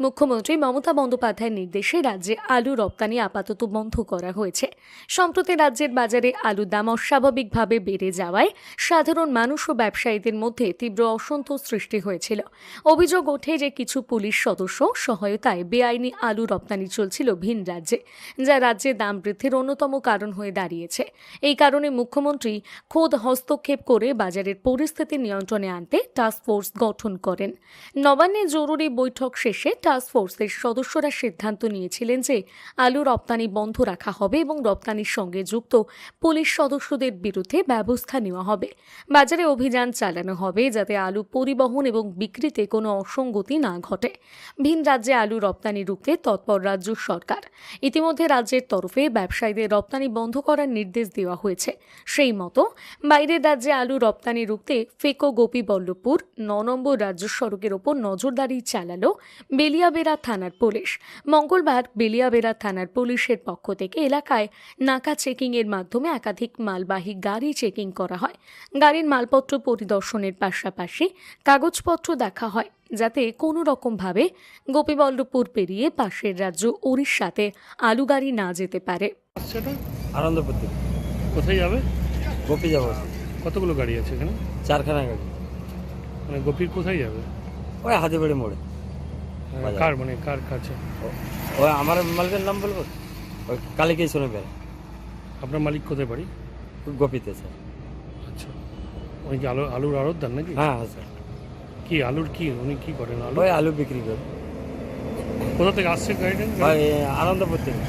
মুখ্যমন্ত্রী মমতা বন্দ্যোপাধ্যায়ের নির্দেশে রাজ্যে আলু রপ্তানি আপাতত বন্ধ করা হয়েছে। সম্প্রতি রাজ্যের বাজারে আলুর দাম অস্বাভাবিকভাবে বেড়ে যাওয়ায় সাধারণ মানুষ ও ব্যবসায়ীদের মধ্যে তীব্র অসন্তোষ সৃষ্টি হয়েছিল। অভিযোগ ওঠে যে কিছু পুলিশ সদস্য সহায়তায় বেআইনি আলু রপ্তানি চলছিল ভিন রাজ্যে, যা রাজ্যে দাম বৃদ্ধির অন্যতম কারণ হয়ে দাঁড়িয়েছে। এই কারণে মুখ্যমন্ত্রী খোদ হস্তক্ষেপ করে বাজারের পরিস্থিতি নিয়ন্ত্রণে আনতে টাস্ক ফোর্স গঠন করেন। নবান্নে জরুরি বৈঠক শেষে টাস্ক ফোর্সের সদস্যরা সিদ্ধান্ত নিয়েছিলেন যে আলু রপ্তানি বন্ধ রাখা হবে এবং রপ্তানির সঙ্গে যুক্ত পুলিশ সদস্যদের বিরুদ্ধে ব্যবস্থা নেওয়া হবে। বাজারে অভিযান চালানো হবে যাতে আলু পরিবহন এবং বিক্রিতে কোনো অসঙ্গতি না ঘটে। ভিন রাজ্যে আলু রপ্তানি রুখতে তৎপর রাজ্য সরকার। ইতিমধ্যে রাজ্যের তরফে ব্যবসায়ীদের রপ্তানি বন্ধ করার নির্দেশ দেওয়া হয়েছে। সেই মতো বাইরের রাজ্যে আলু রপ্তানি রুখতে ফেকো গোপীবল্লভপুর, ন নম্বর রাজ্য সড়কের ওপর নজরদারি চালালো বেলিয়াবেড়া থানার পুলিশ। মঙ্গলবার বেলিয়াবেড়া থানার পুলিশের পক্ষ থেকে এলাকায় নাকা চেকিংয়ের মাধ্যমে একাধিক মালবাহী গাড়ি চেকিং করা হয়। গাড়ির মালপত্র পরিদর্শনের পাশাপাশি কাগজপত্র দেখা হয় যাতে কোনো রকমভাবে গোপীবল্লভপুর পেরিয়ে পাশের রাজ্য উড়িষ্যাতে আলু গাড়ি না যেতে পারে। আনন্দপুর থেকে। কোথায় যাবে? গোপী যাব। কতগুলো গাড়ি আছে এখানে? চারখানা গাড়ি। মানে গোপীর কোথায় যাবে? ওই হাতিবাড়ি মোড়ে। কার মানে কার কাছে? ওই আমার মালিকের নাম বলব? ওই কালিকেই শুনে বেড়ে আপনার মালিক কোথায় বাড়ি? গোপীতে স্যার। আচ্ছা। ওই কি আলু আলুর আড়ত দেন নাকি? হ্যাঁ হ্যাঁ স্যার। কি আলুর কি? উনি কি করেন আলু? ওই আলু বিক্রি করে। কোথা থেকে আসছে গাড়িটা? আনন্দপুর থেকে।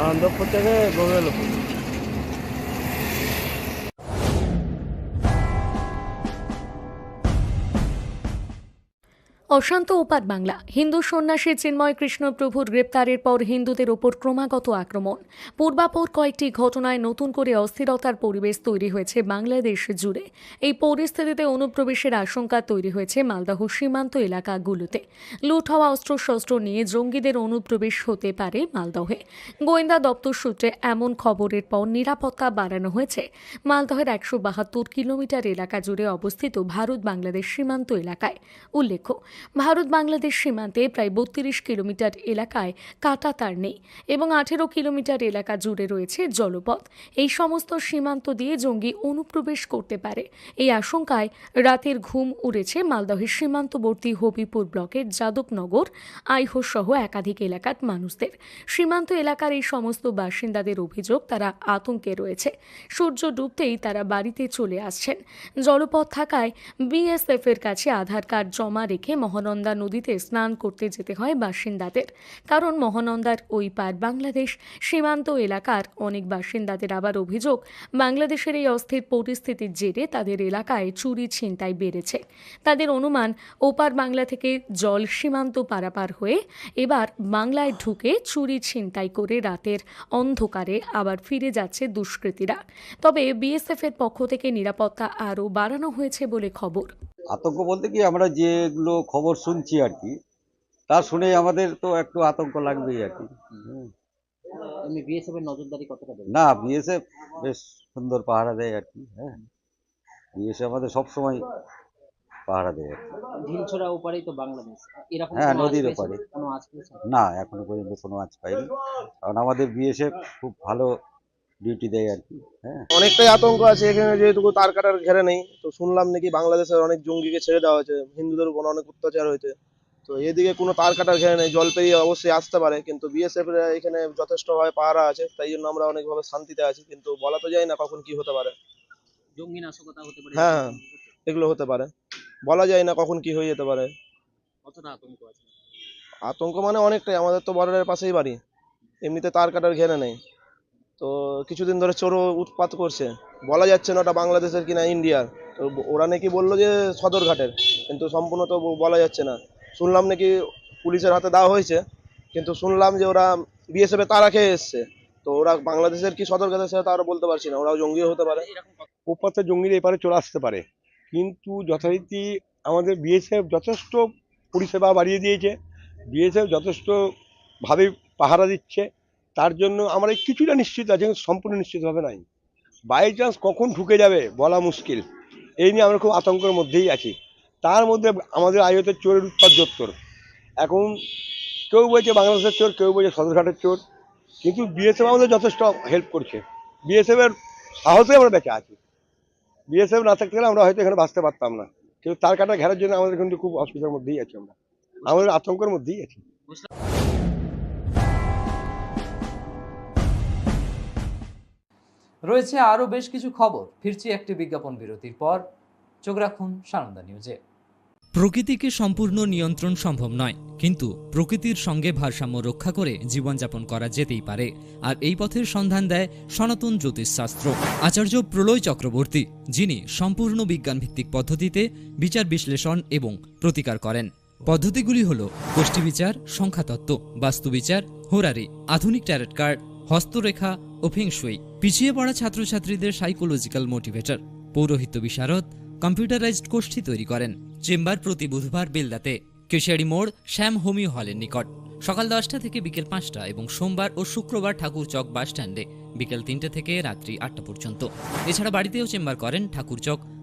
আনন্দপুর থেকে গোবিন্দপুর অশান্ত ওপার বাংলা। হিন্দু সন্ন্যাসী চিন্ময় কৃষ্ণ প্রভুর গ্রেপ্তারের পর হিন্দুদের ওপর ক্রমাগত আক্রমণ। পূর্বাপর কয়েকটি ঘটনায় নতুন করে অস্থিরতার পরিবেশ তৈরি হয়েছে বাংলাদেশ জুড়ে। এই পরিস্থিতিতে অনুপ্রবেশের আশঙ্কা তৈরি হয়েছে মালদহ সীমান্ত এলাকাগুলোতে। লুট হওয়া অস্ত্রশস্ত্র নিয়ে জঙ্গিদের অনুপ্রবেশ হতে পারে মালদহে। গোয়েন্দা দপ্তর সূত্রে এমন খবরের পর নিরাপত্তা বাড়ানো হয়েছে। মালদহের একশো বাহাত্তর কিলোমিটার এলাকা জুড়ে অবস্থিত ভারত বাংলাদেশ সীমান্ত এলাকায়। উল্লেখ্য ভারত বাংলাদেশ সীমান্তে প্রায় বত্রিশ কিলোমিটার এলাকায় কাটা তার নেই এবং আঠেরো কিলোমিটার এলাকা জুড়ে রয়েছে জলপথ। এই সমস্ত সীমান্ত দিয়ে জঙ্গি অনুপ্রবেশ করতে পারে। এই আশঙ্কায় রাতের ঘুম উড়েছে মালদহের সীমান্তবর্তী হবিপুর ব্লকের যাদবনগর, আইহো সহ একাধিক এলাকার মানুষদের। সীমান্ত এলাকার এই সমস্ত বাসিন্দাদের অভিযোগ তারা আতঙ্কে রয়েছে। সূর্য ডুবতেই তারা বাড়িতে চলে আসছেন। জলপথ থাকায় বিএসএফ এর কাছে আধার কার্ড জমা রেখে মহানন্দা নদীতে স্নান করতে যেতে হয় বাসিন্দাদের। কারণ মহানন্দার ওই পার বাংলাদেশ, সীমান্ত এলাকার অনেক বাসিন্দাদের আবার অভিযোগ, বাংলাদেশের এই অস্থির পরিস্থিতির জেরে তাদের এলাকায় চুরি ছিনতাই বেড়েছে। তাদের অনুমান, ওপার বাংলা থেকে জল সীমান্ত পারাপার হয়ে এবার বাংলায় ঢুকে চুরি ছিনতাই করে রাতের অন্ধকারে আবার ফিরে যাচ্ছে দুষ্কৃতীরা। তবে বিএসএফের পক্ষ থেকে নিরাপত্তা আরও বাড়ানো হয়েছে বলে খবর। আতঙ্ক বলতে কি আমরা যেগুলো খবর শুনছি আর কি তা শুনে আমাদের তো একটু আতঙ্ক লাগবেই আর কি। না বিএসএফ বেশ সুন্দর পাহারা দেয় আর কি হ্যাঁ। বিএসএফ আমাদের সবসময় পাহারা দেয় আর। ঢিলছড়া ওপারেই তো বাংলাদেশ। এরকম হ্যাঁ, নদীর ওপারে। না এখনও পর্যন্ত কোনো আজ পাইনি। কারণ আমাদের বিএসএফ খুব ভালো ডিউটি দেয় আর কি হ্যাঁ। অনেকটাই আতঙ্ক আছে এখানে যেহেতু তার কাটার ঘেরে নেই তো শুনলাম নাকি বাংলাদেশের অনেক জঙ্গিকে ছেড়ে দেওয়া হয়েছে হিন্দুদের উপর অনেক অত্যাচার হয়েছে। তো এদিকে কোনো তার কাটার ঘেরে নেই জল পেরিয়ে অবশ্যই আসতে পারে কিন্তু বিএসএফ এখানে যথেষ্টভাবে পাহারা আছে তাই জন্য আমরা অনেকভাবে শান্তিতে আছি কিন্তু বলা তো যায় না কখন কি হতে পারে। জঙ্গি নাশকতা হতে পারে। হ্যাঁ, এগুলো হতে পারে। বলা যায় না কখন কি হয়ে যেতে পারে। কতটা আতঙ্ক আছে? আতঙ্ক মানে অনেকটাই আমাদের তো বর্ডারের পাশেই বাড়ি এমনিতে তার কাটার ঘেরে নেই। তো কিছুদিন ধরে চোরও উৎপাত করছে। বলা যাচ্ছে না ওটা বাংলাদেশের কিনা ইন্ডিয়ার। তো ওরা নাকি বলল যে সদরঘাটের কিন্তু সম্পূর্ণ তো বলা যাচ্ছে না। শুনলাম নাকি পুলিশের হাতে দেওয়া হয়েছে, কিন্তু শুনলাম যে ওরা বিএসএফ তারা খেয়ে এসছে। তো ওরা বাংলাদেশের কি সদরঘাটের সাথে তারা বলতে পারছি না, ওরাও জঙ্গিও হতে পারে। ওপাতে জঙ্গিরা এপারে চলে আসতে পারে, কিন্তু যথারীতি আমাদের বিএসএফ যথেষ্ট পরিষেবা বাড়িয়ে দিয়েছে। বিএসএফ যথেষ্ট ভাবে পাহারা দিচ্ছে। তার জন্য আমরা কিছুটা নিশ্চিত আছে, কিন্তু সম্পূর্ণ নিশ্চিতভাবে নাই। বাই চান্স কখন ঢুকে যাবে বলা মুশকিল। এই নিয়ে আমরা খুব আতঙ্কের মধ্যেই আছি। তার মধ্যে আমাদের আয়তের চোরের উৎপাদ জোত্তর। এখন কেউ বলছে বাংলাদেশের চোর, কেউ বলছে সদরঘাটের চোর, কিন্তু বিএসএফ আমাদের যথেষ্ট হেল্প করছে। বিএসএফ এর সাহসে আমরা বেঁচে আছি। বিএসএফ না থাকতে গেলে আমরা হয়তো এখানে বাঁচতে পারতাম না। কিন্তু তার কাটা ঘেরার জন্য আমাদের কিন্তু খুব অসুবিধার মধ্যেই আছি আমরা। আমাদের আতঙ্কের মধ্যেই আছি। রয়েছে আরও বেশ কিছু খবর। ফিরছি একটি বিজ্ঞাপন বিরতির পর। চোখ রাখুন সানন্দা নিউজে। প্রকৃতিকে সম্পূর্ণ নিয়ন্ত্রণ সম্ভব নয়, কিন্তু প্রকৃতির সঙ্গে ভারসাম্য রক্ষা করে জীবনযাপন করা যেতেই পারে, আর এই পথের সন্ধান দেয় সনাতন জ্যোতিষশাস্ত্র। আচার্য প্রলয় চক্রবর্তী, যিনি সম্পূর্ণ বিজ্ঞানভিত্তিক পদ্ধতিতে বিচার বিশ্লেষণ এবং প্রতিকার করেন। পদ্ধতিগুলি হল গোষ্ঠী বিচার, সংখ্যাতত্ত্ব বাস্তুবিচার হোরারি, আধুনিক ট্যারেট কার্ড হস্তরেখা ও ফেংশুই পিছিয়ে পড়া ছাত্রছাত্রীদের সাইকোলজিক্যাল মোটিভেটর পৌরোহিত্য বিশারদ কম্পিউটারাইজড গোষ্ঠী তৈরি করেন, চেম্বার প্রতি বুধবার বেলদাতে। কেশিয়ারি মোড় শ্যাম হোমিও হলের নিকট। সকাল দশটা থেকে বিকেল পাঁচটা এবং সোমবার ও শুক্রবার ঠাকুর চক বাস স্ট্যান্ডে বিকেল তিনটে থেকে রাত্রি আটটা পর্যন্ত। এছাড়া বাড়িতেও চেম্বার করেন ঠাকুর চক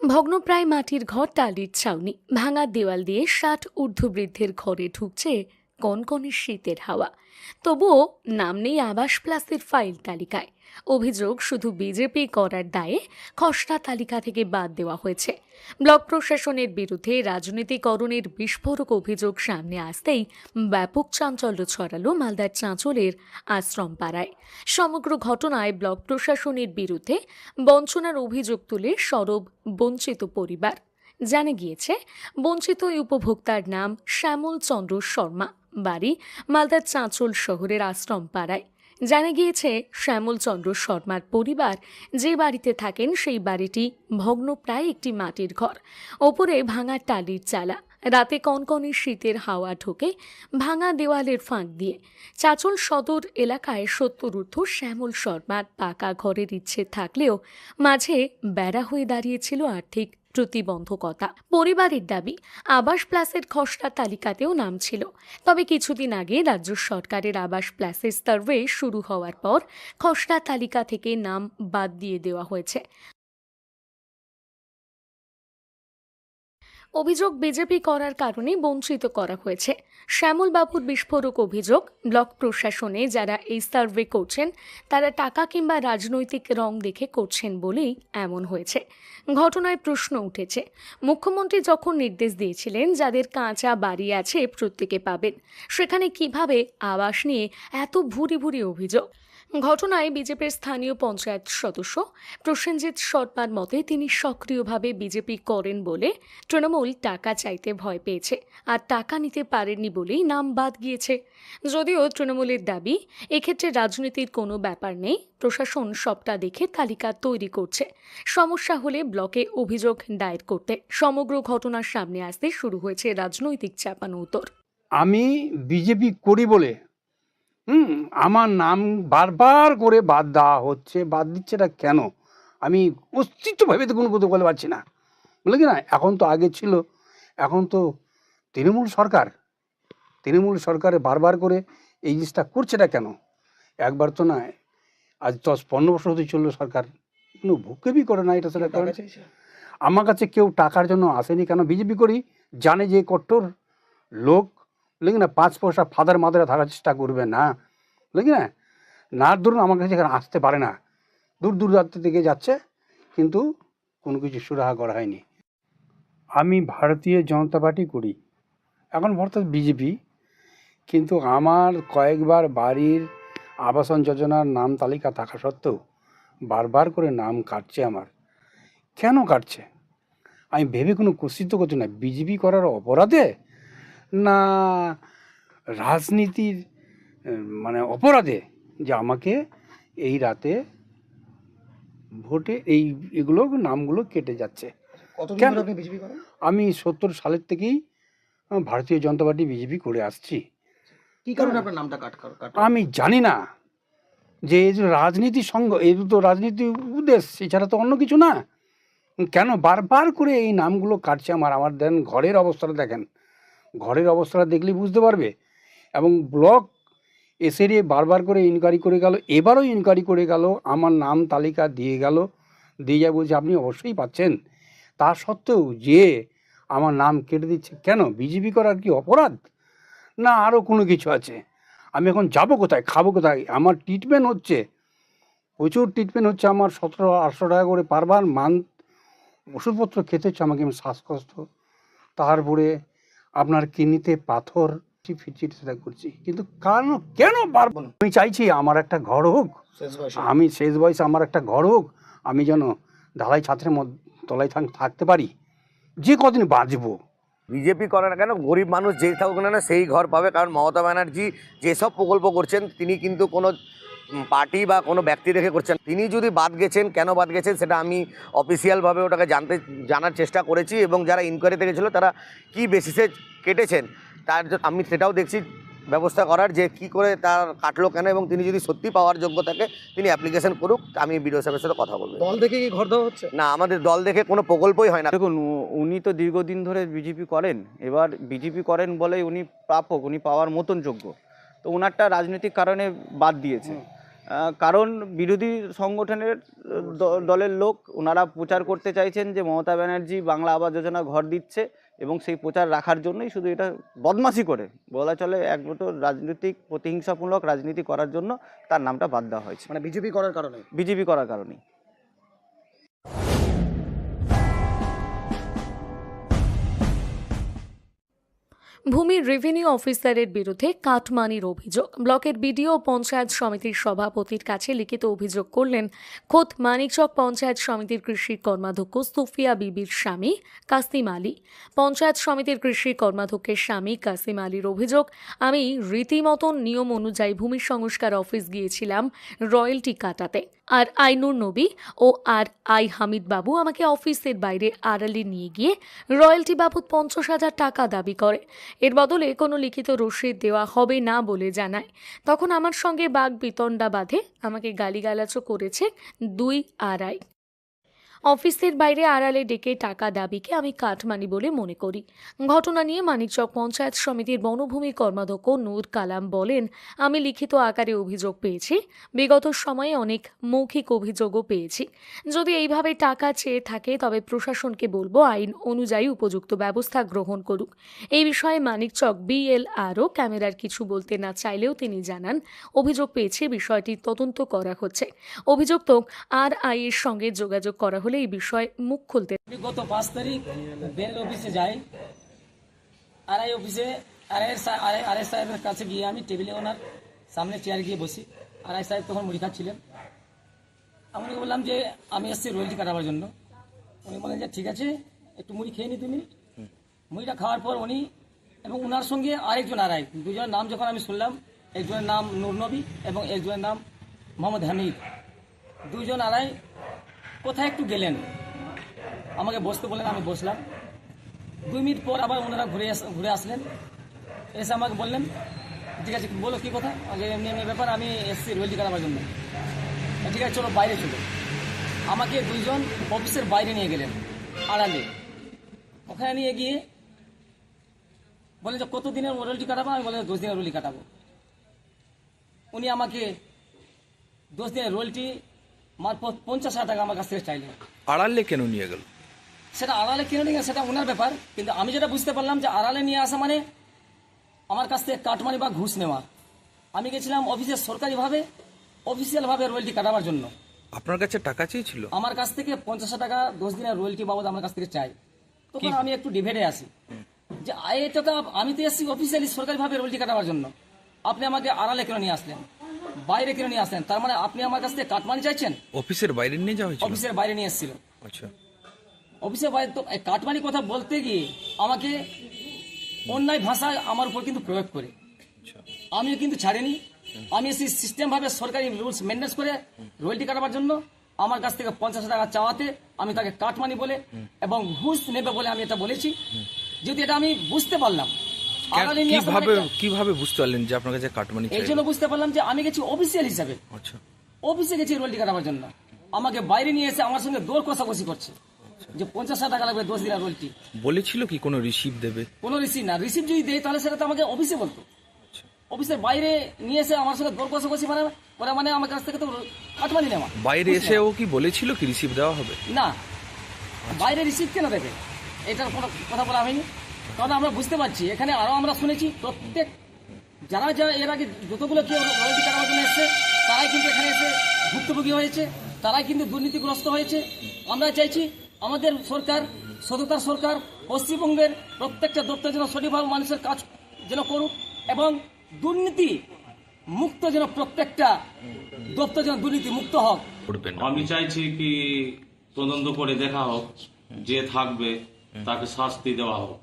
ভগ্নপ্রায় মাটির ঘর টালির ছাউনি ভাঙা দেওয়াল দিয়ে ষাট ঊর্ধ্ববৃদ্ধের ঘরে ঢুকছে কনকনে শীতের হাওয়া। তবুও নাম নেই আবাস প্লাসের ফাইল তালিকায়। অভিযোগ শুধু বিজেপি করার দায়ে খসড়া তালিকা থেকে বাদ দেওয়া হয়েছে। ব্লক প্রশাসনের বিরুদ্ধে রাজনীতিকরণের বিস্ফোরক অভিযোগ সামনে আসতেই ব্যাপক চাঞ্চল্য ছড়ালো মালদার চাঁচলের আশ্রম পাড়ায় সমগ্র ঘটনায় ব্লক প্রশাসনের বিরুদ্ধে বঞ্চনার অভিযোগ তুলে সরব বঞ্চিত পরিবার। জানা গিয়েছে, বঞ্চিত উপভোক্তার নাম শ্যামল চন্দ্র শর্মা। বাড়ি মালদার চাঁচল শহরের আশ্রম পাড়ায়। জানা গিয়েছে শ্যামল চন্দ্র শর্মার পরিবার যে বাড়িতে থাকেন সেই বাড়িটি ভগ্নপ্রায় একটি মাটির ঘর। ওপরে ভাঙা টালির চালা, রাতে কনকনে শীতের হাওয়া ঢোকে ভাঙা দেওয়ালের ফাঁক দিয়ে। চাচল সদর এলাকায় সত্তরূর্ধ শ্যামল শর্মার পাকা ঘরের ইচ্ছে থাকলেও মাঝে বেড়া হয়ে দাঁড়িয়েছিল আর্থিক প্রতিবন্ধকতা। পরিবারের দাবি, আবাস প্লাসের খসড়া তালিকাতেও নাম ছিল। তবে কিছুদিন আগে রাজ্য সরকারের আবাস প্লাসের সার্ভে শুরু হওয়ার পর খসড়া তালিকা থেকে নাম বাদ দিয়ে দেওয়া হয়েছে। অভিযোগ বিজেপি করার কারণে বঞ্চিত করা হয়েছে। শ্যামল বাবুর বিস্ফোরক অভিযোগ, ব্লক প্রশাসনে যারা এই সার্ভে করছেন, তারা টাকা কিংবা রাজনৈতিক রং দেখে করছেন বলেই এমন হয়েছে। ঘটনায় প্রশ্ন উঠেছে, মুখ্যমন্ত্রী যখন নির্দেশ দিয়েছিলেন যাদের কাঁচা বাড়ি আছে প্রত্যেকে পাবেন, সেখানে কীভাবে আবাস নিয়ে এত ভুরি ভুরি অভিযোগ? ঘটনায় বিজেপির স্থানীয় পঞ্চায়েত সদস্য প্রসেনজিৎ শর্মার মতে তিনি সক্রিয়ভাবে বিজেপি করেন বলে তৃণমূল টাকা চাইতে ভয় পেয়েছে আর টাকা নিতে পারেননি বলেই নাম বাদ গিয়েছে। যদিও তৃণমূলের দাবি, এক্ষেত্রে রাজনীতির কোনো ব্যাপার নেই, প্রশাসন সবটা দেখে তালিকা তৈরি করছে। সমস্যা হলে ব্লকে অভিযোগ দায়ের করতে। সমগ্র ঘটনার সামনে আসতে শুরু হয়েছে রাজনৈতিক চাপানো উত্তর আমি বিজেপি করি বলে হুম আমার নাম বারবার করে বাদ দেওয়া হচ্ছে। বাদ দিচ্ছে না কেন? আমি অস্তিত্বভাবে তো কোনো কথা বলতে পারছি না। বুঝলে কি না এখন তো আগে ছিল এখন তো তৃণমূল সরকার তৃণমূল সরকারে বারবার করে এই জিনিসটা করছে না কেন? একবার তো না আজ দশ পনেরো বছর হতে চলল সরকার কোনো ভুকেবি করে না এটা সেটা কারণ। আমার কাছে কেউ টাকার জন্য আসেনি কেন? বিজেপি করি জানে যে কট্টর লোক বুঝলি না পাঁচ পয়সা ফাদার মাদারে থাকার চেষ্টা করবে না। বুঝলি না না ধরুন আমার কাছে এখানে আসতে পারে না। দূর দূর রাত্রি থেকে যাচ্ছে, কিন্তু কোনো কিছু সুরাহা করা হয়নি। আমি ভারতীয় জনতা পার্টি করি। এখন বর্তমান বিজেপি। কিন্তু আমার কয়েকবার বাড়ির আবাসন যোজনার নাম তালিকা থাকা সত্ত্বেও বারবার করে নাম কাটছে আমার। কেন কাটছে? আমি ভেবে কোনো কুৎসিত করছি না বিজেপি করার অপরাধে না রাজনীতির মানে অপরাধে যে আমাকে এই রাতে ভোটে এই এগুলো নামগুলো কেটে যাচ্ছে। আমি সত্তর সালের থেকেই ভারতীয় জনতা পার্টি বিজেপি করে আসছি। কি কারণে আপনার নামটা কাট কাট আমি জানি না। যে এই যে রাজনীতি সঙ্গ এই তো রাজনীতি উদ্দেশ্য এছাড়া তো অন্য কিছু না। কেন বারবার করে এই নামগুলো কাটছে আমার আমার দেন ঘরের অবস্থাটা দেখেন। ঘরের অবস্থাটা দেখলেই বুঝতে পারবে। এবং ব্লক এসে নিয়ে বারবার করে ইনকোয়ারি করে গেল, এবারও ইনকোয়ারি করে গেল, আমার নাম তালিকা দিয়ে গেল, দিয়ে যা বলছে, আপনি অবশ্যই পাচ্ছেন। তা সত্ত্বেও যে আমার নাম কেটে দিচ্ছে, কেন? বিজেপি করার কি অপরাধ? না আরও কোনো কিছু আছে। আমি এখন যাব কোথায়? খাব কোথায়? আমার ট্রিটমেন্ট হচ্ছে। প্রচুর ট্রিটমেন্ট হচ্ছে আমার, সতেরো আটশো টাকা করে পারবার মান্থ ওষুধপত্র খেতে হচ্ছে, আমাকে আমি শ্বাসকষ্ট, তারপরে আপনার কিনিতে পাথর ফিরছি সেটা করছি। কিন্তু কারণ কেন পারব? আমি চাইছি আমার একটা ঘর হোক। আমি শেষ বয়সে আমার একটা ঘর হোক। আমি যেন ঢালাই ছাত্রের মধ্যে তলায় থাক- থাকতে পারি। যে কদিন বাঁচবো। বিজেপি করে না কেন? গরিব মানুষ যেই থাকুক না সেই ঘর পাবে। কারণ মমতা ব্যানার্জি যেসব প্রকল্প করছেন তিনি কিন্তু কোনো পার্টি বা কোনো ব্যক্তি রেখে করছেন তিনি যদি বাদ গেছেন কেন বাদ গেছেন সেটা আমি অফিসিয়ালভাবে ওটাকে জানতে জানার চেষ্টা করেছি এবং যারা ইনকোয়ারিতে গেছিল তারা কি বেসিসে কেটেছেন তার আমি সেটাও দেখছি ব্যবস্থা করার যে কি করে তার কাটলো কেন এবং তিনি যদি সত্যি পাওয়ার যোগ্য থাকে তিনি অ্যাপ্লিকেশন করুক আমি বিডিও সাহেবের সাথে কথা বলব। দল দেখে কি ঘর দেওয়া হচ্ছে? না আমাদের দল দেখে কোনো প্রকল্পই হয় না। দেখুন উনি তো দীর্ঘদিন ধরে বিজেপি করেন এবার বিজেপি করেন বলে উনি প্রাপক উনি পাওয়ার মতন যোগ্য। তো ওনারটা রাজনৈতিক কারণে বাদ দিয়েছে। কারণ বিরোধী সংগঠনের দলের লোক ওনারা প্রচার করতে চাইছেন যে মমতা ব্যানার্জি বাংলা আবাস যোজনা ঘর দিচ্ছে এবং সেই প্রচার রাখার জন্যই শুধু এটা বদমাসি করে। বলা চলে একমাত্র রাজনৈতিক প্রতিহিংসামূলক রাজনীতি করার জন্য তার নামটা বাদ দেওয়া হয়েছে। মানে বিজেপি করার কারণে? বিজেপি করার কারণেই। ভূমির রেভিনিউ অফিসারের বিরুদ্ধে কাটমানির অভিযোগ। ব্লকের বিডিও পঞ্চায়েত সমিতির সভাপতির কাছে লিখিত অভিযোগ করলেন, খোদ মানিকচক পঞ্চায়েত সমিতির কৃষি কর্মাধ্যক্ষ সুফিয়া বিবির স্বামী কাসিম আলী। পঞ্চায়েত সমিতির কৃষি কর্মাধ্যক্ষের স্বামী কাসিম আলীর অভিযোগ, আমি রীতিমতন নিয়ম অনুযায়ী ভূমি সংস্কার অফিস গিয়েছিলাম রয়্যালটি কাটাতে। আর আইনুর নবী ও আর আই হামিদ বাবু আমাকে অফিসের বাইরে আড়ালে নিয়ে গিয়ে রয়্যালটি বাবদ পঞ্চাশ হাজার টাকা দাবি করে। এর বদলে কোনো লিখিত রসিদ দেওয়া হবে না বলে জানায়। তখন আমার সঙ্গে বাঘ বিতণ্ডা বাঁধে, আমাকে গালিগালাচও করেছে দুই আড়াই অফিসের বাইরে আড়ালে ডেকে টাকা দাবিকে আমি কাটমানি বলে মনে করি। ঘটনা নিয়ে মানিকচক পঞ্চায়েত সমিতির বনভূমি কর্মাধ্যক্ষ নূর কালাম বলেন, আমি লিখিত আকারে অভিযোগ পেয়েছি। বিগত সময়ে অনেক মৌখিক অভিযোগও পেয়েছি। যদি এইভাবে টাকা চেয়ে থাকে, তবে প্রশাসনকে বলব আইন অনুযায়ী উপযুক্ত ব্যবস্থা গ্রহণ করুক। এই বিষয়ে মানিকচক বিএলআরও ক্যামেরার কিছু বলতে না চাইলেও তিনি জানান, অভিযোগ পেয়েছে, বিষয়টি তদন্ত করা হচ্ছে। অভিযুক্ত আর আই এর সঙ্গে যোগাযোগ করা এই বিষয়ে মুখ খুলতে গত পাঁচ তারিখ বেল অফিসে যাই। আরআই অফিসে, আরআই আরআই সাহেবের কাছে গিয়ে আমি টেবিলে ওনার সামনে চেয়ার গিয়ে বসি। আরআই সাহেব তখন মুড়ি খাচ্ছিলেন। আমি বললাম যে, আমি এসেছি রয়্যালটি কাটাবার জন্য। উনি বলেন যে, ঠিক আছে, একটু মুড়ি খেয়ে নি তুমি। মুড়িটা খাওয়ার পর উনি এবং ওনার সঙ্গে আরেকজন আড়াই দুজনের নাম যখন আমি শুনলাম, একজনের নাম নূর নবী এবং একজনের নাম মোহাম্মদ হামিদ। দুজন আড়াই কোথায় একটু গেলেন? আমাকে বসতে বললেন, আমি বসলাম। দুই মিনিট পর আবার ওনারা ঘুরে ঘুরে আসলেন। এসে আমাকে বললেন, ঠিক আছে, বলো কী কথা? আগে এমনি এমনি ব্যাপার, আমি এসছি রয়েলটি কাটাবার জন্য। ঠিক আছে, চলো বাইরে চলো। আমাকে দুইজন অফিসের বাইরে নিয়ে গেলেন, আড়ালে। ওখানে নিয়ে গিয়ে বলে যে, কত দিনের রোলটি কাটাবো? আমি বলে দশ দিনের রোলটি কাটাবো। উনি আমাকে দশ দিনের রোলটি মারফত পঞ্চাশ হাজার টাকা আমার কাছ থেকে চাইলেন আড়ালে কেন নিয়ে গেল? সেটা আড়ালে কিনে নিয়ে সেটা ওনার ব্যাপার কিন্তু আমি যেটা বুঝতে পারলাম যে আড়ালে নিয়ে আসা মানে আমার কাছ থেকে কাটমানি বা ঘুষ নেওয়া। আমি গেছিলাম অফিসে সরকারিভাবে অফিসিয়ালভাবে রয়্যালটি কাটাবার জন্য। আপনার কাছে টাকা চেয়েছিল? আমার কাছ থেকে পঞ্চাশ হাজার টাকা দশ দিনের রয়্যালটি বাবদ আমার কাছ থেকে চাই। তখন আমি একটু ডিভেডে আসি যে এই টাকা আমি তো এসেছি অফিসিয়ালি সরকারিভাবে রয়্যালটি কাটাবার জন্য। আপনি আমাকে আড়ালে কেন নিয়ে আসলেন? বাইরে কেন নিয়ে আসলেন। তার মানে আপনি আমার কাছ থেকে কাটমানি চাইছেন? অফিসের বাইরে নিয়ে যাওয়া হয়েছিল। অফিসের বাইরে নিয়ে এসেছিল। আচ্ছা। অফিসের বাইরে তো এই কাটমানি কথা বলতে গিয়ে আমাকে অন্যায় ভাষা আমার উপর কিন্তু প্রয়োগ করে। আমিও কিন্তু ছাড়িনি। আমি সেই সিস্টেম ভাবে সরকারি রুলস মেনটেন্স করে রয়্যালটি কাটাবার জন্য আমার কাছ থেকে পঞ্চাশ টাকা চাওয়াতে আমি তাকে কাটমানি বলে এবং ঘুষ নেবে বলে আমি এটা বলেছি। যেহেতু এটা আমি বুঝতে পারলাম নিয়ে কীভাবে কীভাবে বুঝতে পারলেন যে আপনার কাছে কাটমানি এই জন্য বুঝতে পারলাম যে আমি গেছি অফিসিয়াল হিসাবে। আচ্ছা। অফিসে গেছি রোলটি কাটাবার জন্য। আমাকে বাইরে নিয়ে এসে আমার সঙ্গে দৌড় কষাকষি করছে। যে পঞ্চাশ হাজার টাকা লাগবে দশ দিনের রোলটি। বলেছিল কি কোনো রিসিভ দেবে? কোনো রিসিভ না। রিসিভ যদি দেয় তাহলে সেটা তো আমাকে অফিসে বলতো। অফিসের বাইরে নিয়ে এসে আমার সঙ্গে দৌড় কষাকষি মানে ওরা মানে আমার কাছ থেকে তো কাটমানি নেওয়া। বাইরে? এসে ও কি বলেছিল কি রিসিভ দেওয়া হবে? না। বাইরে রিসিভ কেন দেবে? এটার কোনো কথা বলা হয়নি। কারণ আমরা বুঝতে পারছি এখানে আরও আমরা শুনেছি প্রত্যেক যারা যারা এর আগে যতগুলো কেউ রয়্যালটি কাটাবার জন্য এসছে তারাই কিন্তু এখানে এসে ভুক্তভোগী হয়েছে তারাই কিন্তু দুর্নীতিগ্রস্ত হয়েছে। আমরা চাইছি আমাদের সরকার সততার সরকার পশ্চিমবঙ্গের প্রত্যেকটা দপ্তর যেন সঠিকভাবে মানুষের কাজ যেন করুক এবং দুর্নীতি মুক্ত যেন প্রত্যেকটা দপ্তর যেন দুর্নীতি মুক্ত হোক। আমি চাইছি কি তদন্ত করে দেখা হোক যে থাকবে তাকে শাস্তি দেওয়া হোক।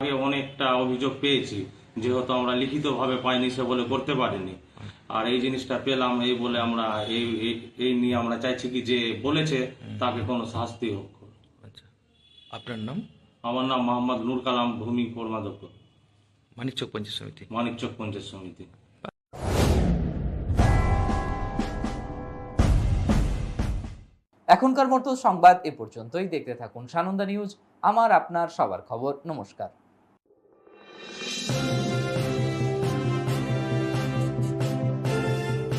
আগে অনেকটা অভিযোগ পেয়েছি যেহেতু আমরা লিখিতভাবে পাইনি সে বলে করতে পারিনি। আর এই জিনিসটা পেলাম এই বলে আমরা এই এই- এই নিয়ে আমরা চাইছি কি যে বলেছে তাকে কোনো শাস্তি হোক। আচ্ছা। আপনার নাম? আমার নাম মোহাম্মদ নুর কালাম ভূমি কর্মাধ্যক্ষ। মানিকচক পঞ্চায়েত সমিতি। মানিক মানিকচক পঞ্চায়েত সমিতি। এখনকার মতো সংবাদ এ পর্যন্তই। দেখতে থাকুন সানন্দা নিউজ আমার আপনার সবার খবর। নমস্কার। Thank you.